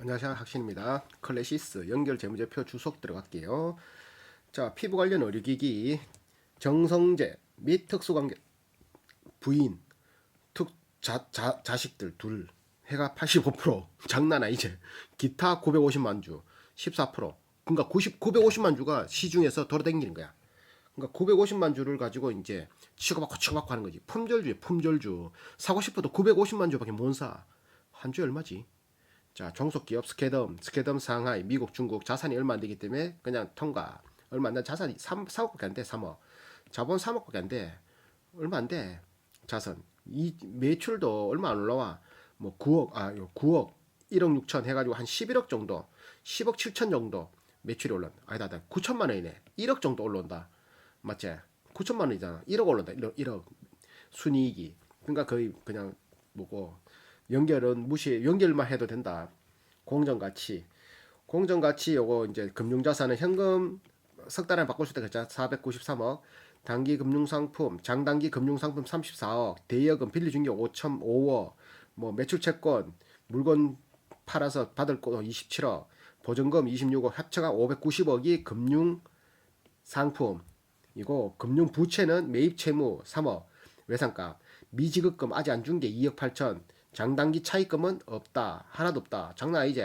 안녕하세요 학신입니다. 클래시스 연결 재무제표 주속 들어갈게요. 자 피부 관련 의료기기 정성제 및 특수관계 부인 특 자, 자, 자식들 둘 해가 85% 장난 아니지 기타 950만 주 14% 그러니까 90 950만 주가 시중에서 돌아다니는 거야. 그러니까 950만 주를 가지고 이제 치고받고 치고받고 하는 거지. 품절주에 품절주 사고 싶어도 950만 주밖에 못 사. 한 주에 얼마지? 자, 종속 기업 스케덤, 스케덤 상하이, 미국, 중국 자산이 얼마 안 되기 때문에 그냥 통과. 얼마 안 돼. 자산이 3, 3억밖에 안 돼. 3억. 자본 3억밖에 안 돼. 얼마 안 돼. 자산. 이 매출도 얼마 안 올라와. 뭐 9억, 아, 요 9억, 1억 6천 해가지고 한 11억 정도, 10억 7천 정도 매출이 올라온다. 아니다, 아니다. 9천만 원이네. 1억 정도 올라온다. 맞지? 9천만 원이잖아. 1억 올라온다. 1억, 1억. 순이익이. 그러니까 거의 그냥 뭐고 연결은 무시 연결만 해도 된다. 공정 가치. 공정 가치 요거 이제 금융 자산은 현금 석 달에 바꿀 수 있다 그랬잖아. 493억. 단기 금융 상품, 장단기 금융 상품 34억, 대여금 빌리 준게 5천 5억. 뭐 매출 채권, 물건 팔아서 받을 거 27억, 보증금 26억, 합쳐가 590억이 금융 상품. 이고 금융 부채는 매입 채무 3억, 외상값, 미지급금 아직 안 준 게 2억 8천, 장단기 차입금은 없다. 하나도 없다. 장난 아니지?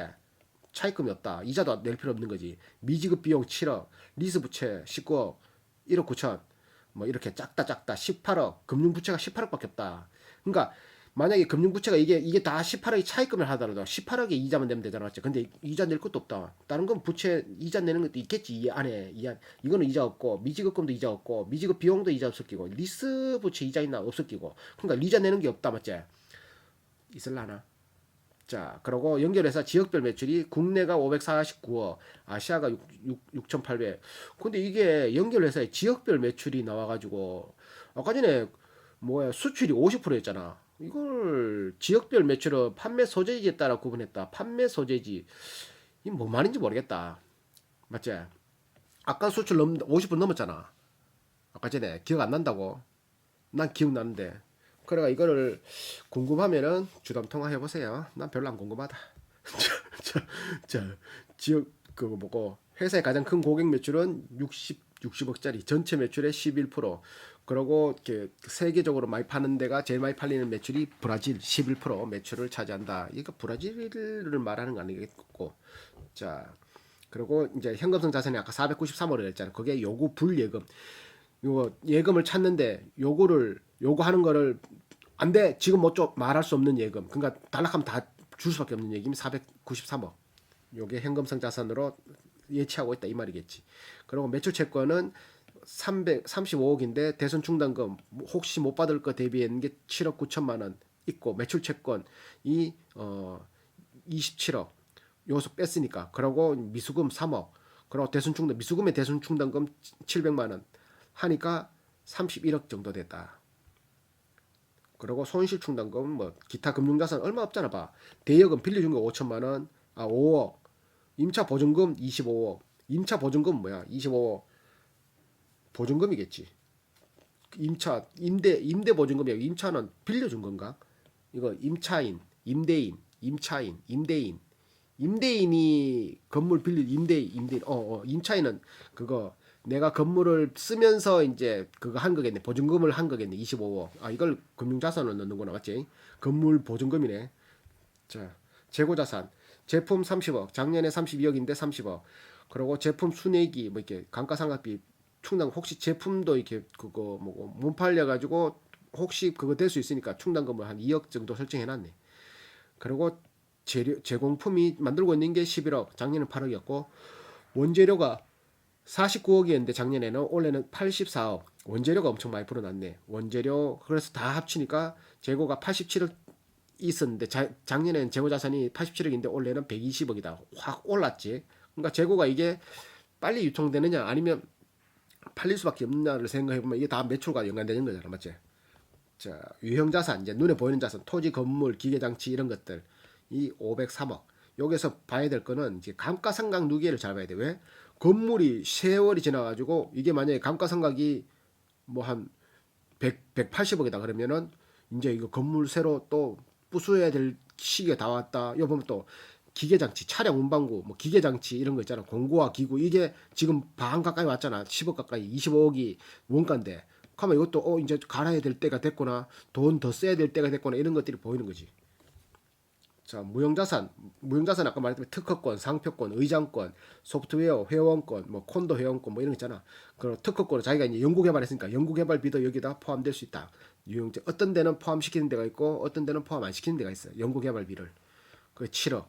차입금이 없다. 이자도 낼 필요 없는 거지. 미지급 비용 7억, 리스 부채 19억, 1억 9천. 뭐 이렇게 작다 작다 18억. 금융 부채가 18억밖에 없다. 그러니까 만약에 금융 부채가 이게 이게 다 18억이 차입금을 하더라도 18억에 이자만 내면 되잖아. 맞지? 근데 이자 낼 것도 없다. 다른 건 부채 이자 내는 것도 있겠지. 이 안에 이 안. 이거는 이자 없고 미지급금도 이자 없고 미지급 비용도 이자 없을 끼고 리스 부채 이자 있나 없을 끼고. 그러니까 리자 내는 게 없다. 맞지? 있을라나? 자, 그리고 연결해서 지역별 매출이 국내가 549억, 아시아가 6, 6, 6,800. 근데 이게 연결해서 지역별 매출이 나와가지고 아까 전에 뭐야 수출이 50%였잖아. 이걸 지역별 매출은 판매 소재지에 따라 구분했다. 판매 소재지 이뭐 말인지 모르겠다. 맞지? 아까 수출 넘 50% 넘었잖아. 아까 전에 기억 안 난다고. 난 기억나는데. 그래가 이거를 궁금하면은 주담 통화해 보세요. 난 별로 안 궁금하다. 자, 자, 자, 지역 그거 뭐고 회사의 가장 큰 고객 매출은 60 60억짜리 전체 매출의 11%. 그리고 이렇게 세계적으로 많이 파는 데가 제일 많이 팔리는 매출이 브라질 11% 매출을 차지한다. 이거 브라질을 말하는 거 아니겠고. 자, 그리고 이제 현금성 자산이 아까 493억을 했잖아. 그게 요구 불예금. 요거 예금을 찾는데 요거를 요구하는 거를 안 돼. 지금 뭐 좀 말할 수 없는 예금. 그러니까 단락하면 다 줄 수밖에 없는 예금이 493억. 요게 현금성 자산으로 예치하고 있다 이 말이겠지. 그리고 매출 채권은 335억인데 대선 충당금 혹시 못 받을 거 대비했는 게 7억 9천만 원 있고 매출 채권 이 어 27억 요소 뺐으니까 그리고 미수금 3억 그리고 대선 충당 미수금의 대선 충당금 700만 원 하니까 31억 정도 됐다. 그리고 손실 충당금 뭐 기타 금융자산 얼마 없잖아 봐. 대여금 빌려준 거 5천만 원, 아 5억. 임차 보증금 25억. 임차 보증금 뭐야? 25억. 보증금이겠지. 임차 임대 임대 보증금이야. 임차는 빌려준 건가? 이거 임차인, 임대인, 임차인, 임대인. 임대인이 건물 빌리 임대 임대 어, 어 임차인은 그거 내가 건물을 쓰면서 이제 그거 한 거겠네. 보증금을 한 거겠네. 25억. 아, 이걸 금융자산으로 넣는구나. 맞지? 건물 보증금이네. 자, 재고자산. 제품 30억. 작년에 32억인데 30억. 그리고 제품 순이익이 뭐 이렇게 감가상각비 충당 혹시 제품도 이렇게 그거 뭐고 못 팔려 가지고 혹시 그거 될 수 있으니까 충당금을 한 2억 정도 설정해 놨네. 그리고 재료 제공품이 만들고 있는 게 11억. 작년에 8억이었고 원재료가 49억이었는데 작년에는 올해는 84억. 원재료가 엄청 많이 불어났네. 원재료 그래서 다 합치니까 재고가 87억 있었는데 자, 작년에는 재고 자산이 87억인데 올해는 120억이다. 확 올랐지. 그러니까 재고가 이게 빨리 유통되느냐 아니면 팔릴 수밖에 없느냐를 생각해 보면 이게 다 매출과 연관되는 거잖아, 맞지? 자, 유형 자산 이제 눈에 보이는 자산, 토지, 건물, 기계 장치 이런 것들 이 503억. 여기서 봐야 될 거는 이제 감가상각 누계를 잘 봐야 돼. 왜? 건물이 세월이 지나가지고 이게 만약에 감가상각이 뭐한 100, 180억이다 그러면은 이제 이거 건물 새로 또 부수해야 될 시기가 다 왔다. 요 보면 또 기계장치, 차량 운반구, 뭐 기계장치 이런 거 있잖아. 공구와 기구 이게 지금 반 가까이 왔잖아. 10억 가까이, 25억이 원가인데. 그러면 이것도 어 이제 갈아야 될 때가 됐구나. 돈 더 써야 될 때가 됐구나. 이런 것들이 보이는 거지. 자, 무형자산, 무형자산 아까 말했던 특허권, 상표권, 의장권, 소프트웨어 회원권, 뭐 콘도 회원권 뭐 이런 거 있잖아. 그 특허권을 자기가 이제 연구 개발했으니까 연구 개발 비도 여기다 포함될 수 있다. 유형제 어떤 데는 포함시키는 데가 있고 어떤 데는 포함 안 시키는 데가 있어요. 연구 개발비를 그 7억.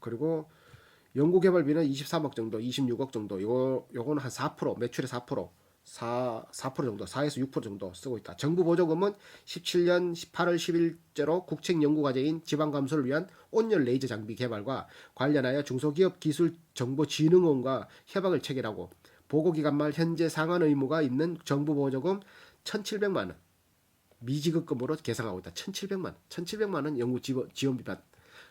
그리고 연구 개발비는 23억 정도, 26억 정도. 요거 요거는 한 4% 매출의 4%. 4, 4% 정도, 4에서 6% 정도 쓰고 있다. 정부 보조금은 17년 18월 10일째로 국책 연구 과제인 지방 감소를 위한 온열 레이저 장비 개발과 관련하여 중소기업 기술 정보 진흥원과 협약을 체결하고 보고 기간 말 현재 상환 의무가 있는 정부 보조금 1,700만 원 미지급금으로 계상하고 있다. 1,700만 원. 1,700만 원 연구 지원- 받.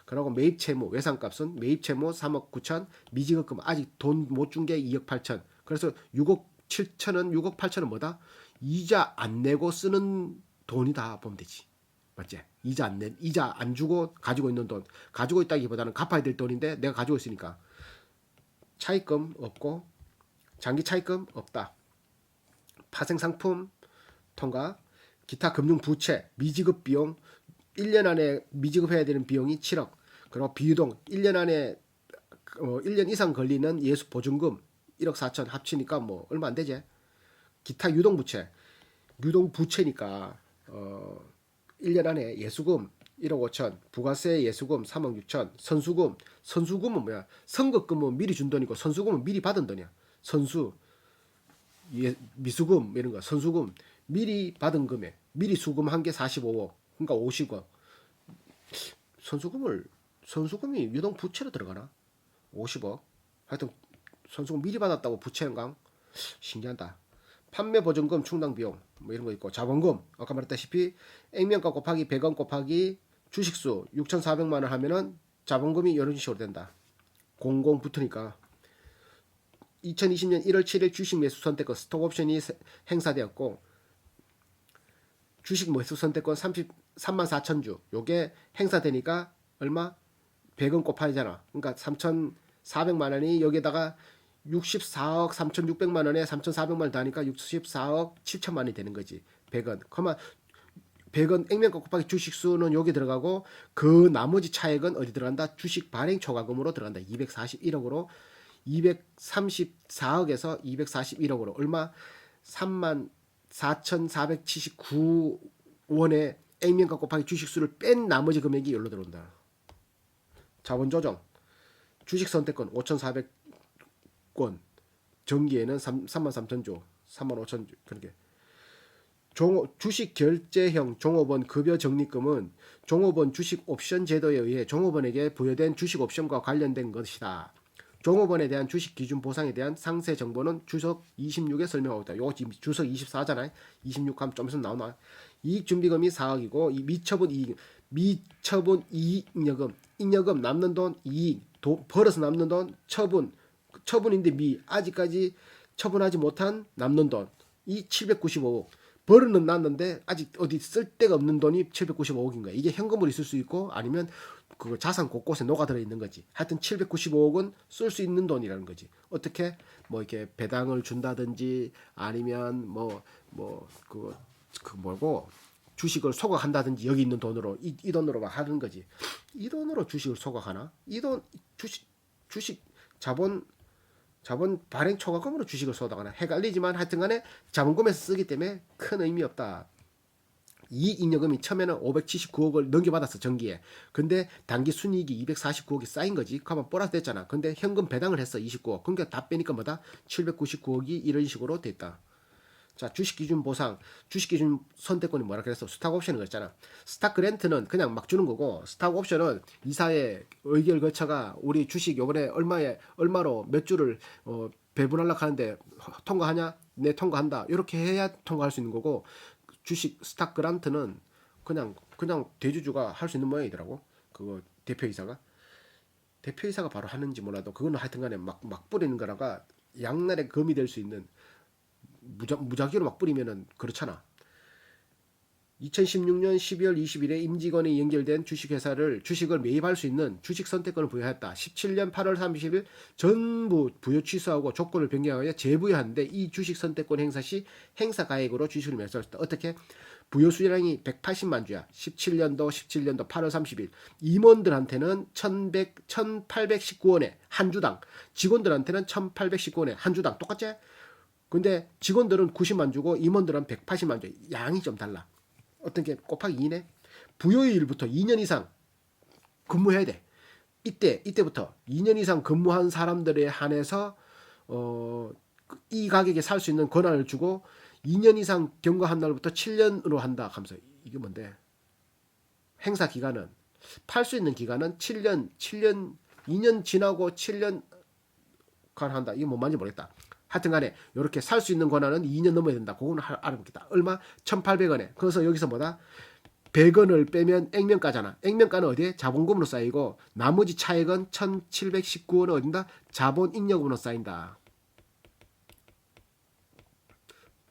그리고 매입 채무 외상값은 매입 채무 3억 9천, 미지급금 아직 돈 못 준 게 2억 8천. 그래서 6억 7천은 6억 8천은 뭐다? 이자 안 내고 쓰는 돈이다 보면 되지. 맞지? 이자 안 내, 이자 안 주고 가지고 있는 돈. 가지고 있다기보다는 갚아야 될 돈인데 내가 가지고 있으니까 차입금 없고 장기 차입금 없다. 파생 상품 통과, 기타 금융 부채, 미지급 비용 1년 안에 미지급해야 되는 비용이 7억. 그리고 비유동 1년 안에 어, 1년 이상 걸리는 예수 보증금 1억 4천 합치니까 뭐 얼마 안 되지. 기타 유동 부채. 유동 부채니까 어 1년 안에 예수금 1억 5천, 부가세 예수금 3억 6천, 선수금, 선수금은 뭐야? 선거금은 미리 준 돈이고 선수금은 미리 받은 돈이야. 선수, 예, 미수금 이런 거, 선수금 미리 받은 금액, 미리 수금한 게 45억, 그러니까 50억. 선수금을 선수금이 유동 부채로 들어가나? 50억. 하여튼 선수금 미리 받았다고 부채인강 신기하다. 판매 보증금 충당 비용 뭐 이런 거 있고 자본금 아까 말했다시피 액면가 곱하기 100원 곱하기 주식수 6,400만 원 하면은 자본금이 이런 식으로 된다. 공공 붙으니까 2020년 1월 7일 주식 매수 선택권 스톡 옵션이 세- 행사되었고 주식 매수 선택권 33만 4천 주 요게 행사되니까 얼마 100원 곱하기잖아. 그러니까 3,400만 원이 여기다가 64억 3,600만 원에 3,400만 원 더하니까 64억 7천만 원이 되는 거지. 100원. 그러면 100원 액면가 곱하기 주식수는 여기 들어가고 그 나머지 차액은 어디 들어간다? 주식 발행 초과금으로 들어간다. 241억으로 234억에서 241억으로 얼마? 3만 4,479원의 액면가 곱하기 주식수를 뺀 나머지 금액이 여기로 들어온다. 자본 조정. 주식 선택권 5,400 권. 정기에는 3, 3만 3천 조, 3만 5천 그렇게. 종, 주식 결제형 종업원 급여 적립금은 종업원 주식 옵션 제도에 의해 종업원에게 부여된 주식 옵션과 관련된 것이다. 종업원에 대한 주식 기준 보상에 대한 상세 정보는 주석 26에 설명하고 있다. 요거 지금 주석 24잖아요. 26 하면 좀 있으면 나오나. 이익 준비금이 4억이고 이 미처분 이익 미처분 이익여금 잉여금 남는 돈 이익 도, 벌어서 남는 돈 처분 처분인데 미 아직까지 처분하지 못한 남는 돈 이 795억 벌어는 났는데 아직 어디 쓸 데가 없는 돈이 795억인 거야. 이게 현금으로 있을 수 있고 아니면 그 자산 곳곳에 녹아들어 있는 거지. 하여튼 795억은 쓸 수 있는 돈이라는 거지. 어떻게 뭐 이렇게 배당을 준다든지 아니면 뭐 뭐그 그 뭐고 주식을 소각한다든지 여기 있는 돈으로 이, 이 돈으로 막 하는 거지. 이 돈으로 주식을 소각하나? 이 돈 주식 주식 자본 자본 발행 초과금으로 주식을 쏟아가나 헷갈리지만 하여튼간에 자본금에서 쓰기 때문에 큰 의미 없다. 이 잉여금이 처음에는 579억을 넘겨받았어 정기에. 근데 단기 순이익이 249억이 쌓인 거지. 그러면 보너스 됐잖아. 근데 현금 배당을 했어 29억. 그러니까 다 빼니까 뭐다? 799억이 이런 식으로 됐다. 자, 주식 기준 보상, 주식 기준 선택권이 뭐라 그랬어? 스탁 옵션인 거 있잖아. 스탁 그랜트는 그냥 막 주는 거고, 스탁 옵션은 이사회 의결 거쳐가 우리 주식 요번에 얼마에 얼마로 몇 주를 어, 배분하려고 하는데 통과하냐? 네 통과한다. 이렇게 해야 통과할 수 있는 거고, 주식 스탁 그란트는 그냥 그냥 대주주가 할 수 있는 모양이더라고. 그거 대표이사가 대표이사가 바로 하는지 몰라도 그거는 하여튼 간에 막 막 뿌리는 거라가 양날의 검이 될 수 있는 무작, 무작위로 막 뿌리면은 그렇잖아. 2016년 12월 20일에 임직원이 연결된 주식회사를 주식을 매입할 수 있는 주식 선택권을 부여했다. 17년 8월 30일 전부 부여 취소하고 조건을 변경하여 재부여하는데 이 주식 선택권 행사 시 행사 가액으로 주식을 매수했다. 어떻게? 부여 수량이 180만 주야. 17년도 17년도 8월 30일 임원들한테는 1100 1819원에 한 주당, 직원들한테는 1819원에 한 주당 똑같지? 근데 직원들은 90만 주고 임원들은 180만 주. 양이 좀 달라. 어떤 게 곱하기 2네. 부여일부터 2년 이상 근무해야 돼. 이때 이때부터 2년 이상 근무한 사람들에 한해서 어, 이 가격에 살 수 있는 권한을 주고 2년 이상 경과한 날부터 7년으로 한다 하면서 이게 뭔데? 행사 기간은 팔 수 있는 기간은 7년, 7년, 2년 지나고 7년 간 한다. 이게 뭔 말인지 모르겠다. 하여튼 간에 이렇게 살 수 있는 권한은 2년 넘어야 된다. 그거는 하- 알아보겠다. 얼마? 1,800원에. 그래서 여기서 뭐다? 100원을 빼면 액면가잖아. 액면가는 어디에? 자본금으로 쌓이고 나머지 차액은 1,719원은 어딘다? 자본 잉여금으로 쌓인다.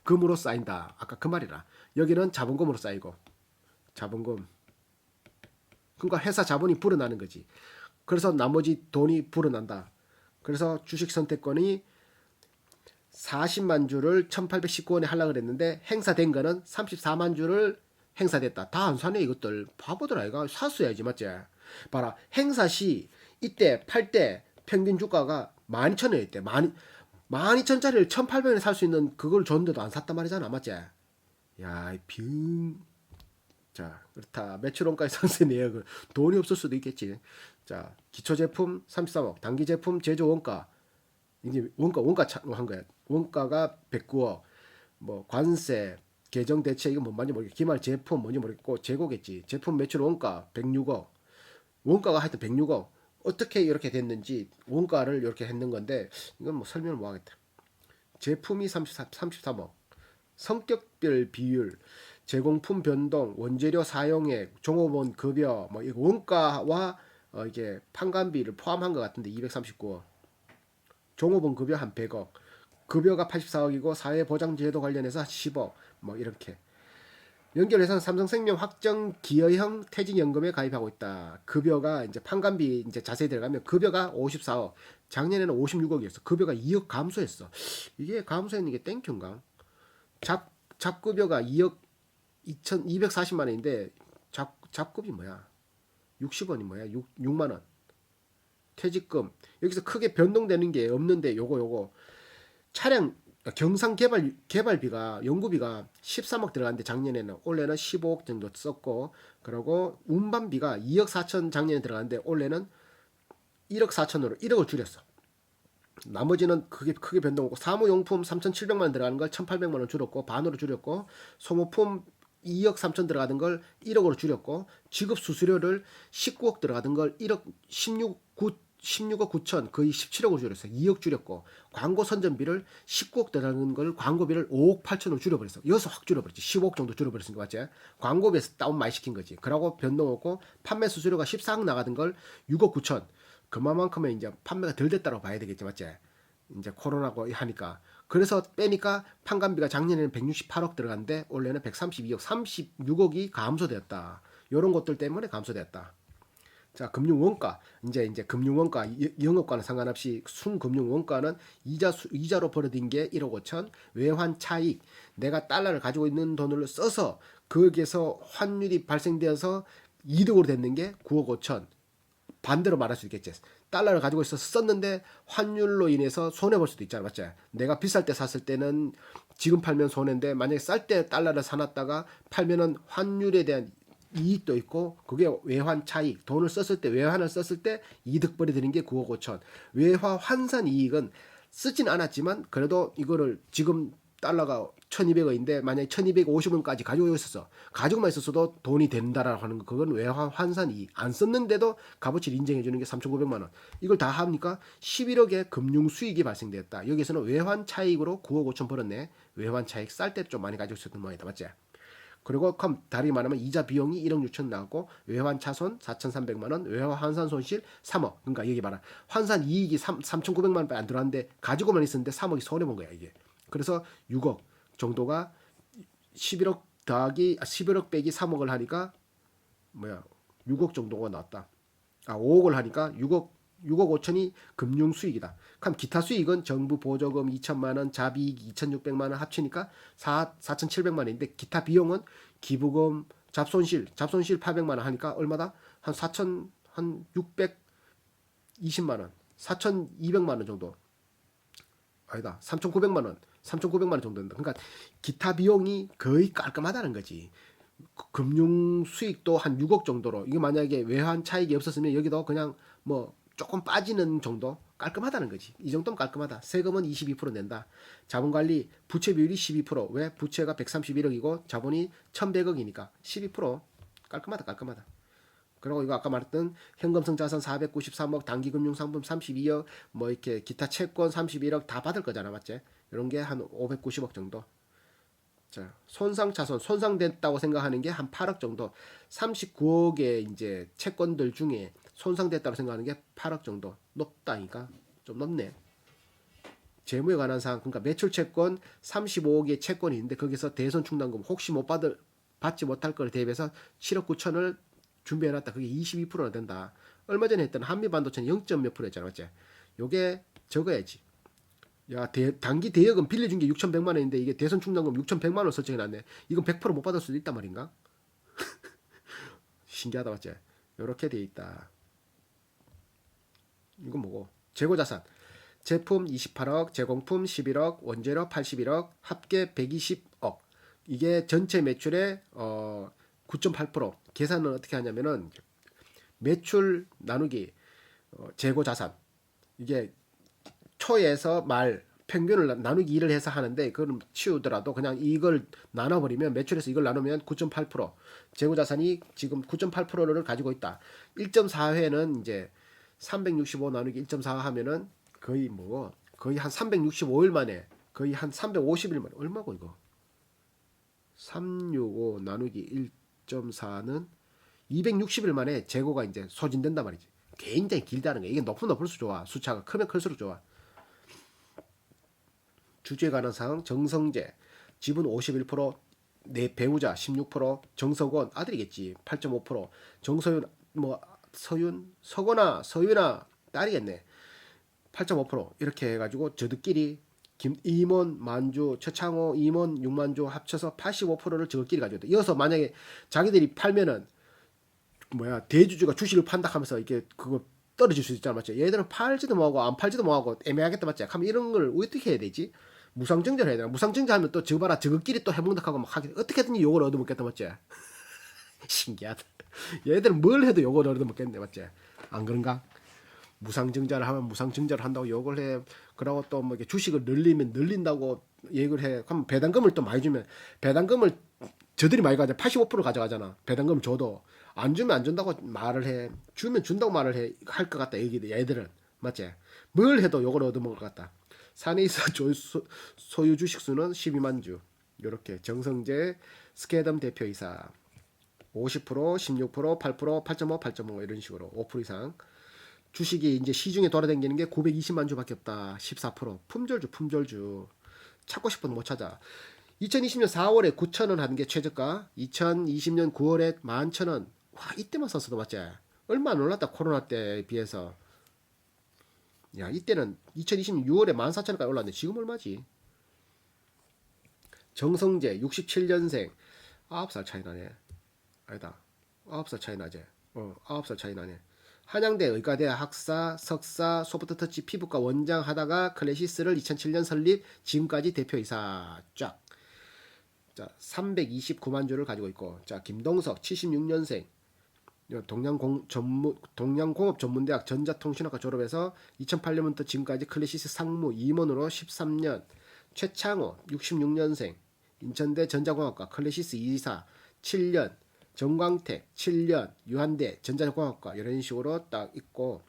금으로 쌓인다. 아까 그 말이라. 여기는 자본금으로 쌓이고 자본금. 그러니까 회사 자본이 불어나는 거지. 그래서 나머지 돈이 불어난다. 그래서 주식 선택권이 40만 주를 1819원에 하려고 그랬는데 행사된 거는 34만 주를 행사됐다. 다 안 사네 이것들. 바보들 아이가 샀어야지 맞지? 봐라. 행사 시 이때 팔 때 평균 주가가 12,000원이었대. 12,000짜리를 1,800원에 살 수 있는 그걸 줬는데도 안 샀단 말이잖아. 맞지? 야, 이 병. 자, 그렇다. 매출원가의 상세 내역은 돈이 없을 수도 있겠지. 자, 기초 제품 33억, 단기 제품 제조 원가 이게 원가 원가 차- 한 거야. 원가가 109억. 뭐 관세, 계정 대체 이거 뭔 말인지 모르겠고 기말 제품 뭔지 모르겠고 재고겠지. 제품 매출 원가 106억. 원가가 하여튼 106억. 어떻게 이렇게 됐는지 원가를 이렇게 했는 건데 이건 뭐 설명을 못 하겠다. 제품이 33, 33억. 성격별 비율, 제공품 변동, 원재료 사용액, 종업원 급여, 뭐 이거 원가와 어 이게 판관비를 포함한 것 같은데 239억. 종업원 급여 한 100억. 급여가 84억이고 사회보장제도 관련해서 10억. 뭐 이렇게. 연결해서는 삼성생명 확정 기여형 퇴직연금에 가입하고 있다. 급여가 이제 판관비 이제 자세히 들어가면 급여가 54억. 작년에는 56억이었어. 급여가 2억 감소했어. 이게 감소했는 게 땡큐인가? 잡 잡급여가 2억 2천 240만 원인데 잡 잡급이 뭐야? 60원이 뭐야? 6, 6만 원. 퇴직금 여기서 크게 변동되는 게 없는데 요거 요거 차량 경상 개발 개발비가 연구비가 13억 들어갔는데 작년에는 올해는 15억 정도 썼고 그리고 운반비가 2억 4천 작년에 들어갔는데 올해는 1억 4천으로 1억을 줄였어. 나머지는 크게 크게 변동 없고 사무용품 3,700만 원 들어가는 걸 1,800만 원 줄였고 반으로 줄였고 소모품 2억 3천 들어가던 걸 1억으로 줄였고 지급 수수료를 19억 들어가던 걸 1억 16 9 16억 9천 거의 17억으로 줄였어요. 2억 줄였고 광고 선전비를 19억 들어가는 걸 광고비를 5억 8천으로 줄여버렸어. 여기서 확 줄여버렸지. 15억 정도 줄여버렸으니까 맞지? 광고비에서 다운 많이 시킨 거지. 그러고 변동 없고 판매 수수료가 14억 나가던 걸 6억 9천. 그만큼은 이제 판매가 덜 됐다고 봐야 되겠지 맞지? 이제 코로나고 하니까 그래서 빼니까 판관비가 작년에는 168억 들어갔는데 올해는 132억, 36억이 감소되었다. 이런 것들 때문에 감소되었다. 자, 금융 원가 이제 이제 금융 원가 이- 영업과는 상관없이 순금융 원가는 이자 수, 이자로 벌어진 게 1억 5천, 외환 차익 내가 달러를 가지고 있는 돈을 써서 거기에서 환율이 발생되어서 이득으로 됐는 게 9억 5천. 반대로 말할 수 있겠지. 달러를 가지고 있어서 썼는데 환율로 인해서 손해 볼 수도 있잖아, 맞지? 내가 비쌀 때 샀을 때는 지금 팔면 손해인데 만약에 쌀 때 달러를 사놨다가 팔면은 환율에 대한 이익도 있고 그게 외환 차익 돈을 썼을 때 외환을 썼을 때 이득 벌이 되는 게 9억 5천. 외화 환산 이익은 쓰진 않았지만 그래도 이거를 지금 달러가 1200원인데 만약에 1250원까지 가지고 있었어. 가지고만 있었어도 돈이 된다라고 하는 거 그건 외화 환산 이익. 안 썼는데도 값어치를 인정해 주는 게 3,900만 원. 이걸 다 합니까? 11억의 금융 수익이 발생됐다. 여기서는 외환 차익으로 9억 5천 벌었네. 외환 차익 쌀 때 좀 많이 가지고 있었던 모양이다. 맞지? 그리고 컴 다르게 말하면 이자 비용이 1억 6천 나왔고 외환 차손 4,300만 원, 외환 환산 손실 3억. 그러니까 여기 봐라. 환산 이익이 3, 3,900만 원밖에 안 들어왔는데 가지고만 있었는데 3억이 손해 본 거야, 이게. 그래서 6억 정도가 11억 더하기 아, 11억 빼기 3억을 하니까 뭐야 6억 정도가 나왔다. 아 5억을 하니까 6억 6억 5천이 금융 수익이다. 그럼 기타 수익은 정부 보조금 2천만 원, 자비익 2,600만 원 합치니까 4 4,700만 원인데 기타 비용은 기부금, 잡손실, 잡손실 800만 원 하니까 얼마다? 한 4천 한 620만 원, 4,200만 원 정도. 아니다. 3,900만 원. 3,900만 원 정도 된다. 그러니까 기타 비용이 거의 깔끔하다는 거지. 그 금융 수익도 한 6억 정도로 이게 만약에 외환 차익이 없었으면 여기도 그냥 뭐 조금 빠지는 정도 깔끔하다는 거지. 이 정도면 깔끔하다. 세금은 22% 낸다. 자본관리 부채 비율이 12%왜 부채가 131억이고 자본이 1,100억이니까 12% 깔끔하다 깔끔하다. 그리고 이거 아까 말했던 현금성 자산 493억, 단기금융 상품 32억, 뭐 이렇게 기타 채권 31억 다 받을 거잖아, 맞지? 이런 게 한 590억 정도. 자, 손상 차손, 손상됐다고 생각하는 게 한 8억 정도. 39억의 이제 채권들 중에 손상됐다고 생각하는 게 8억 정도. 높다니까. 좀 높네. 재무에 관한 사항, 그러니까 매출 채권 35억의 채권이 있는데 거기서 대손 충당금 혹시 못 받을 받지 못할 걸 대비해서 7억 9천을 준비해 놨다. 그게 22%나 된다. 얼마 전에 했던 한미 반도체는 0. 몇 프로 했잖아, 맞지? 요게 적어야지. 야, 대, 단기 대여금 빌려준 게 6,100만 원인데 이게 대선 충당금 6,100만 원 설정해 놨네. 이건 100%못 받을 수도 있단 말인가? 신기하다, 맞지? 요렇게 돼 있다. 이건 뭐고? 재고자산. 제품 28억, 제공품 11억, 원재료 81억, 합계 120억. 이게 전체 매출의 어, 9.8% 계산은 어떻게 하냐면은 매출 나누기 어, 재고 자산 이게 초에서 말 평균을 나누기 2를 해서 하는데 그걸 치우더라도 그냥 이걸 나눠버리면 매출에서 이걸 나누면 9.8% 재고 자산이 지금 9.8%를 가지고 있다. 1.4회는 이제 365 나누기 1.4 하면은 거의 뭐 거의 한 365일 만에 거의 한 350일 만에 얼마고 이거 365 나누기 1.4는 260일 만에 재고가 이제 소진된단 말이지. 굉장히 길다는 거야. 이게 높으면 높을수록 좋아. 숫자가 크면 클수록 좋아. 주주에 관한 사항 정성재 지분 51%, 내 배우자 16%, 정석원 아들이겠지 8.5%, 정서윤 뭐 서윤 서거나 서윤아 딸이겠네 8.5% 이렇게 해가지고 저들끼리 김 임원 만주 최창호 임원 육만주 합쳐서 85%를 저들끼리 있다. 이어서 만약에 자기들이 팔면은 뭐야 대주주가 주식을 판다 하면서 이게 그거 떨어질 수 있잖아 맞지? 얘들은 팔지도 뭐하고 안 팔지도 뭐하고 애매하겠다 맞지? 그럼 이런 걸 어떻게 해야 되지? 무상증자를 해야 되나? 무상증자하면 또 저거 봐라 저것끼리 또 해먹는다고 막 하기 어떻게든 욕을 얻어먹겠다 맞지? 신기하다. 얘들은 뭘 해도 욕을 얻어먹겠네 맞지? 안 그런가? 무상증자를 하면 무상증자를 한다고 욕을 해. 그러고 또뭐 주식을 늘리면 늘린다고 얘기를 해. 그럼 배당금을 또 많이 주면 배당금을 저들이 많이 가져. 85% 가져가잖아. 배당금 줘도 안 주면 안 준다고 말을 해. 주면 준다고 말을 해. 할 것 같다. 얘기 얘들은 맞지? 뭘 해도 욕을 얻어먹을 것 같다. 산에서 소, 소유 주식 수는 12만 주. 이렇게 정성재 스케덤 대표이사 50%, 16%, 8%, 8.5, 8.5 이런 식으로 5% 이상. 주식이 이제 시중에 돌아다니는 게 920만 주밖에 없다. 14%. 품절주, 품절주. 찾고 싶어도 못 찾아. 2020년 4월에 9,000원 하는 게 최저가. 2020년 9월에 11,000원. 와, 이때만 썼어도 맞지? 얼마 안 올랐다. 코로나 때에 비해서. 야, 이때는 2020년 6월에 14,000원까지 올랐는데 지금 얼마지? 정성재 67년생. 9살 차이 나네. 아니다. 9살 차이 나지. 어, 9살 차이 나네. 한양대 의과대 학사, 석사, 소프트터치 피부과 원장 하다가 클래시스를 2007년 설립, 지금까지 대표이사 쫙. 자, 329만 주를 가지고 있고, 자, 김동석 76년생, 동양공 전문 동양공업 전문대학 전자통신학과 졸업해서 2008년부터 지금까지 클래시스 상무 임원으로 13년, 최창호 66년생, 인천대 전자공학과 클래시스 이사 7년, 정광택 7년 유한대 전자공학과 이런 식으로 딱 있고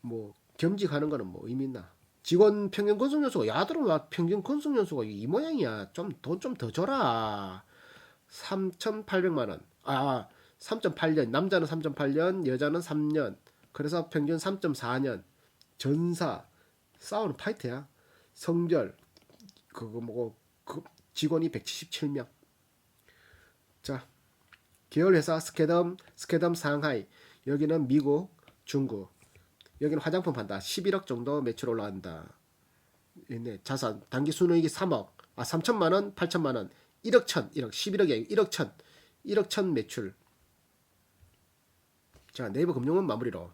뭐 겸직하는 거는 뭐 의미 있나 직원 평균 건속 연수가 야들은 와 평균 건속 연수가 이 모양이야 좀 돈 좀 더 줘라 3,800만 원. 아, 3.8년. 남자는 3.8년, 여자는 3년. 그래서 평균 3.4년. 전사 싸우는 파이트야. 성결 그거 뭐고 그 직원이 177명. 자, 계열 회사 스캐덤, 스캐덤 상하이. 여기는 미국, 중국. 여기는 화장품 판다. 11억 정도 매출 올라간다. 있네. 자산 단기 순이익이 3억. 아, 3천만 원, 8천만 원. 1억 천, 1억, 11억에 1억 천. 1억 천 매출. 자, 네이버 금융은 마무리로.